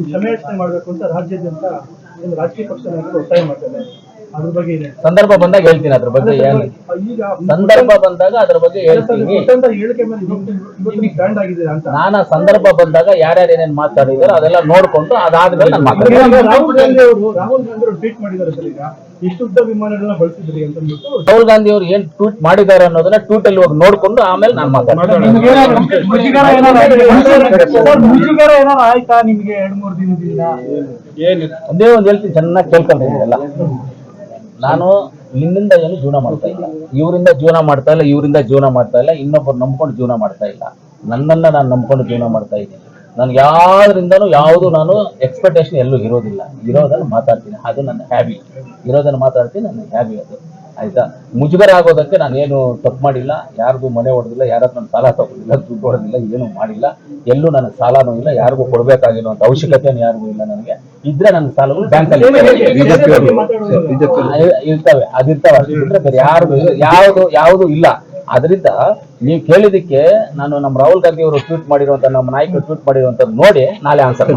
ಕ್ಷಮೆಯಾಚನೆ ಮಾಡಬೇಕು ಅಂತ ರಾಜ್ಯಾದ್ಯಂತ ಒಂದು ರಾಜಕೀಯ ಪಕ್ಷ ನಾಯಕರು ಒತ್ತಾಯ ಮಾಡ್ತಾರೆ. ಅದ್ರ ಬಗ್ಗೆ ಇದೆ. ಸಂದರ್ಭ ಬಂದಾಗ ಹೇಳ್ತೀನಿ ಅದ್ರ ಬಗ್ಗೆ ಏನು ಈಗ ಸಂದರ್ಭ ಬಂದಾಗ ಅದ್ರ ಬಗ್ಗೆ ಹೇಳ್ತೀನಿ. ಕೊಟ್ಟಂತ ಹೇಳಿಕೆ ಮೇಲೆ ಇವತ್ತು ಇವತ್ತು ನೀವು ಬ್ಯಾಂಡ್ ಆಗಿದ್ದೀರಾ ಅಂತ. ನಾನು ಆ ಸಂದರ್ಭ ಬಂದಾಗ ಯಾರ್ಯಾರು ಏನೇನ್ ಮಾತಾಡಿದಾರೋ ಅದೆಲ್ಲ ನೋಡ್ಕೊಂಡು ಅದಾದ್ಮೇಲೆ ನಾನು ಮಾತಾಡ್ತೀನಿ. ರಾಹುಲ್ ಗಾಂಧಿ ಅವರು ರಾಹುಲ್ ಗಾಂಧಿ ಅವರು ಟ್ವೀಟ್ ಮಾಡಿದ್ದಾರೆ ಸರ್ ಈಗ. ಇಷ್ಟು ಉದ್ದ ವಿಮಾನಗಳನ್ನ ಬಳಸಿದ್ರಿ ಅಂತ ರಾಹುಲ್ ಗಾಂಧಿ ಅವರು ಏನ್ ಟ್ವೀಟ್ ಮಾಡಿದ್ದಾರೆ ಅನ್ನೋದನ್ನ ಟ್ವೀಟ್ ಅಲ್ಲಿ ಹೋಗಿ ನೋಡ್ಕೊಂಡು ಆಮೇಲೆ ನಾನು ಮಾತಾಡ್ತೀನಿ. ಒಂದೇ ಒಂದು ಹೇಳ್ತೀನಿ ಚೆನ್ನಾಗಿ ಕೇಳ್ಕೊಂಡಿದ್ದೀರಲ್ಲ ನಾನು ನಿನ್ನಿಂದ ಏನು ಜೀವನ ಮಾಡ್ತಾ ಇಲ್ಲ. ಇವರಿಂದ ಜೀವನ ಮಾಡ್ತಾ ಇಲ್ಲ ಇವರಿಂದ ಜೀವನ ಮಾಡ್ತಾ ಇಲ್ಲ ಇನ್ನೊಬ್ಬರು ನಂಬ್ಕೊಂಡು ಜೀವನ ಮಾಡ್ತಾ ಇಲ್ಲ. ನನ್ನನ್ನ ನಾನು ನಂಬ್ಕೊಂಡು ಜೀವನ ಮಾಡ್ತಾ ಇದ್ದೀನಿ. ನನ್ಗೆ ಯಾವ್ದ್ರಿಂದನೂ ಯಾವುದು ನಾನು ಎಕ್ಸ್ಪೆಕ್ಟೇಷನ್ ಎಲ್ಲೂ ಇರೋದಿಲ್ಲ. ಇರೋದನ್ನ ಮಾತಾಡ್ತೀನಿ. ಅದು ನನ್ನ ಹ್ಯಾಬಿ ಇರೋದನ್ನು ಮಾತಾಡ್ತೀನಿ ನನ್ನ ಹ್ಯಾಬಿ ಅದು. ಆಯ್ತಾ? ಮುಜುಗರ ಆಗೋದಕ್ಕೆ ನಾನೇನು ತಪ್ಪು ಮಾಡಿಲ್ಲ. ಯಾರಿಗೂ ಮನೆ ಹೊಡೆದಿಲ್ಲ ಯಾರ ಹತ್ರ ನಾನು ಸಾಲ ತಗೊಂಡಿಲ್ಲ ದುಡ್ಡು ಹೊಡೆದಿಲ್ಲ ಏನು ಮಾಡಿಲ್ಲ. ಎಲ್ಲೂ ನನಗೆ ಸಾಲನೂ ಇಲ್ಲ ಯಾರಿಗೂ ಕೊಡಬೇಕಾಗಿರುವಂತ ಅವಶ್ಯಕತೆನೂ ಯಾರಿಗೂ ಇಲ್ಲ ನನಗೆ. ಇದ್ರೆ ನನ್ನ ಸಾಲಗಳು ಬ್ಯಾಂಕಲ್ಲಿ ಇರ್ತವೆ. ಅದಿರ್ತಾವೆ. ಅಷ್ಟು ಬೇರೆ ಯಾರಿಗೂ ಯಾವುದು ಯಾವುದು ಇಲ್ಲ. ಅದರಿಂದ ನೀವು ಕೇಳಿದಕ್ಕೆ ನಾನು ನಮ್ಮ ರಾಹುಲ್ ಗಾಂಧಿ ಅವರು ಟ್ವೀಟ್ ಮಾಡಿರುವಂತ, ನಮ್ಮ ನಾಯಕರು ಟ್ವೀಟ್ ಮಾಡಿರುವಂತ ನೋಡಿ ನಾಳೆ ಆನ್ಸರ್